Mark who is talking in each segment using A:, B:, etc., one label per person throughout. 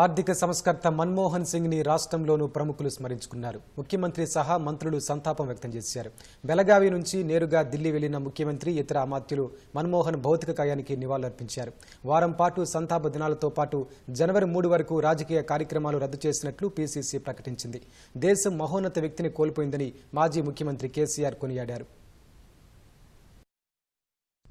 A: ఆర్థిక సంస్కర్త మన్మోహన్ సింగ్ని రాష్ట్రంలోనూ ప్రముఖులు స్మరించుకున్నారు. ముఖ్యమంత్రి సహా మంత్రులు సంతాపం వ్యక్తం చేశారు. బెలగావి నుంచి నేరుగా ఢిల్లీ వెళ్ళిన ముఖ్యమంత్రి ఇతర అమాత్యులు మన్మోహన్ భౌతిక కాయానికి నివాళులర్పించారు. వారం పాటు సంతాప దినాలతో పాటు జనవరి మూడు వరకు రాజకీయ కార్యక్రమాలు రద్దు చేసినట్లు పీసీసీ ప్రకటించింది. దేశం మహోన్నత వ్యక్తిని కోల్పోయిందని మాజీ ముఖ్యమంత్రి కేసీఆర్ కొనియాడారు.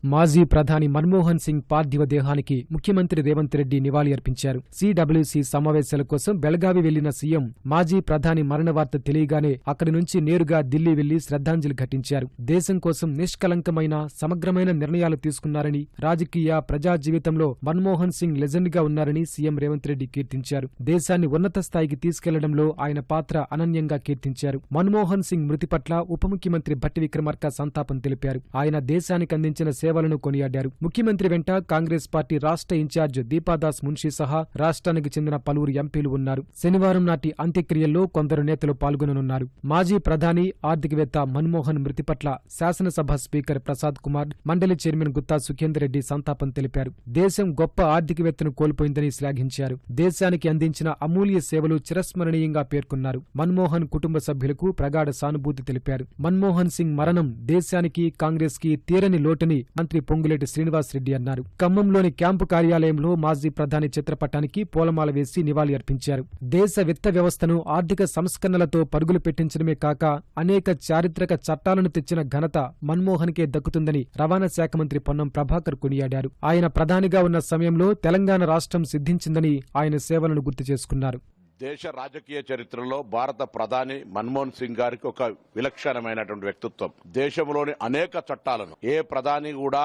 A: మాజీ ప్రధాని మన్మోహన్ సింగ్ పార్థివ దేహానికి ముఖ్యమంత్రి రేవంత్ రెడ్డి నివాళి అర్పించారు. సిడబ్ల్యూసీ సమావేశాల కోసం బెళగావి వెళ్ళిన సీఎం మాజీ ప్రధాని మరణ వార్త తెలియగానే అక్కడి నుంచి నేరుగా ఢిల్లీ వెళ్ళి శ్రద్ధాంజలి ఘటించారు. దేశం కోసం నిష్కలంకమైన సమగ్రమైన నిర్ణయాలు తీసుకున్నారని రాజకీయ ప్రజా జీవితంలో మన్మోహన్ సింగ్ లెజెండ్గా ఉన్నారని సీఎం రేవంత్ రెడ్డి కీర్తించారు. దేశాన్ని ఉన్నత స్థాయికి తీసుకెళ్ళడంలో ఆయన పాత్ర అనన్యంగా కీర్తించారు. మన్మోహన్ సింగ్ మృతి పట్ల ఉప ముఖ్యమంత్రి భట్టి విక్రమార్క సంతాపం తెలిపారు. ఆయన దేశానికి అందించిన సేవ సేవలను కొనియాడారు. ముఖ్యమంత్రి వెంట కాంగ్రెస్ పార్టీ రాష్ట్ర ఇన్ఛార్జ్ దీపాదాస్ మున్షీ సహా రాష్ట్రానికి చెందిన పలువురు ఎంపీలు ఉన్నారు. శనివారం నాటి అంత్యక్రియల్లో కొందరు నేతలు పాల్గొననున్నారు. మాజీ ప్రధాని ఆర్థికవేత్త మన్మోహన్ మృతి పట్ల శాసనసభ స్పీకర్ ప్రసాద్ కుమార్ మండలి చైర్మన్ గుత్తా సుఖేందర్ రెడ్డి సంతాపం తెలిపారు. దేశం గొప్ప ఆర్థికవేత్తను కోల్పోయిందని శ్లాఘించారు. దేశానికి అందించిన అమూల్య సేవలు చిరస్మరణీయంగా పేర్కొన్నారు. మన్మోహన్ కుటుంబ సభ్యులకు ప్రగాఢ సానుభూతి తెలిపారు. మన్మోహన్ సింగ్ మరణం దేశానికి కాంగ్రెస్కి తీరని లోటని మంత్రి పొంగులేటి శ్రీనివాస్ రెడ్డి అన్నారు. ఖమ్మంలోని క్యాంపు కార్యాలయంలో మాజీ ప్రధాని చిత్రపటానికి పూలమాల వేసి నివాళి అర్పించారు. దేశ విత్త వ్యవస్థను ఆర్థిక సంస్కరణలతో పరుగులు పెట్టించడమే కాక అనేక చారిత్రక చట్టాలను తెచ్చిన ఘనత మన్మోహన్కే దక్కుతుందని రవాణా శాఖ మంత్రి పొన్నం ప్రభాకర్ కొనియాడారు. ఆయన ప్రధానిగా ఉన్న సమయంలో తెలంగాణ రాష్ట్రం సిద్ధించిందని ఆయన సేవలను గుర్తు చేసుకున్నారు.
B: దేశ రాజకీయ చరిత్రలో భారత ప్రధాని మన్మోహన్ సింగ్ గారికి ఒక విలక్షణమైనటువంటి వ్యక్తిత్వం. దేశంలోని అనేక చట్టాలను ఏ ప్రధాని కూడా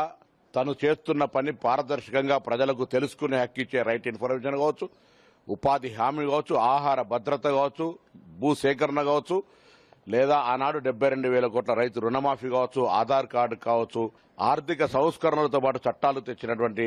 B: తను చేస్తున్న పని పారదర్శకంగా ప్రజలకు తెలుసుకునే హక్కు ఇచ్చే రైట్ ఇన్ఫర్మేషన్ కావచ్చు ఉపాధి హామీ కావచ్చు ఆహార భద్రత కావచ్చు భూ సేకరణ కావచ్చు లేదా ఆనాడు డెబ్బై రెండు వేల కోట్ల రైతు రుణమాఫీ కావచ్చు ఆధార్ కార్డు కావచ్చు ఆర్థిక సంస్కరణలతో పాటు చట్టాలు తెచ్చినటువంటి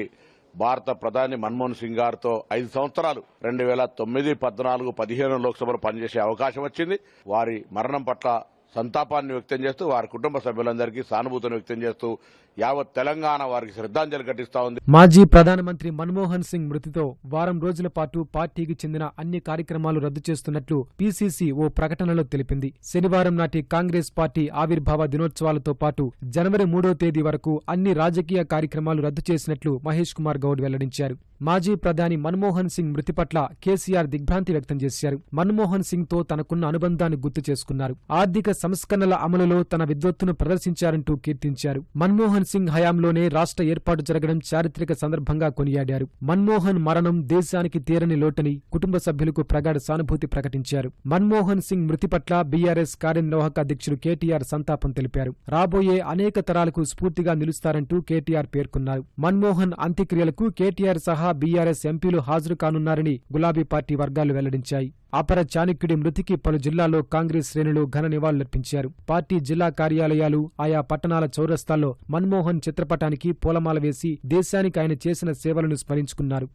B: భారత ప్రధాని మన్మోహన్ సింగ్ గారితో ఐదు సంవత్సరాలు రెండు వేల తొమ్మిది పద్నాలుగు పదిహేను లోక్సభలో పనిచేసే అవకాశం వచ్చింది. వారి మరణం పట్ల సంతాపాన్ని వ్యక్తం చేస్తూ వారి కుటుంబ సభ్యులందరికీ సానుభూతిని వ్యక్తం చేస్తూ యావత్ తెలంగాణ వారికి శ్రద్ధాంజలి ఘటిస్తా ఉంది.
A: మాజీ ప్రధానమంత్రి మన్మోహన్ సింగ్ మృతితో వారం రోజుల పాటు పార్టీకి చెందిన అన్ని కార్యక్రమాలు రద్దు చేస్తున్నట్లు పీసీసీ ఓ ప్రకటనలో తెలిపింది. శనివారం నాటి కాంగ్రెస్ పార్టీ ఆవిర్భావ దినోత్సవాలతో పాటు జనవరి మూడో తేదీ వరకు అన్ని రాజకీయ కార్యక్రమాలు రద్దు చేసినట్లు మహేష్ కుమార్ గౌడ్ వెల్లడించారు. మాజీ ప్రధాని మన్మోహన్ సింగ్ మృతి పట్ల కేసీఆర్ దిగ్భ్రాంతి వ్యక్తం చేశారు. మన్మోహన్ సింగ్తో తనకున్న అనుబంధాన్ని గుర్తు చేసుకున్నారు. ఆర్థిక సంస్కరణల అమలులో తన విద్వత్తును ప్రదర్శించారంటూ కీర్తించారు. మన్మోహన్ సింగ్ హయాంలోనే రాష్ట్ర ఏర్పాటు జరగడం చారిత్రక సందర్భంగా కొనియాడారు. మన్మోహన్ మరణం దేశానికి తీరని లోటని కుటుంబ సభ్యులకు ప్రగాఢ సానుభూతి ప్రకటించారు. మన్మోహన్ సింగ్ మృతి పట్ల బీఆర్ఎస్ కార్యనిర్వాహక అధ్యక్షుడు కేటీఆర్ సంతాపం తెలిపారు. రాబోయే అనేక తరాలకు స్ఫూర్తిగా నిలుస్తారంటూ కేటీఆర్ పేర్కొన్నారు. మన్మోహన్ అంత్యక్రియలకు కేటీఆర్ సహా బీఆర్ఎస్ ఎంపీలు హాజరు కానున్నారని గులాబీ పార్టీ వర్గాలు వెల్లడించాయి. అపర చాణక్యుడి మృతికి పలు జిల్లాల్లో కాంగ్రెస్ శ్రేణులు ఘన నివాళులర్పించారు. పార్టీ జిల్లా కార్యాలయాలు ఆయా పట్టణాల చౌరస్తాల్లో మన్మోహన్ చిత్రపటానికి పూలమాల వేసి దేశానికి ఆయన చేసిన సేవలను స్మరించుకున్నారు.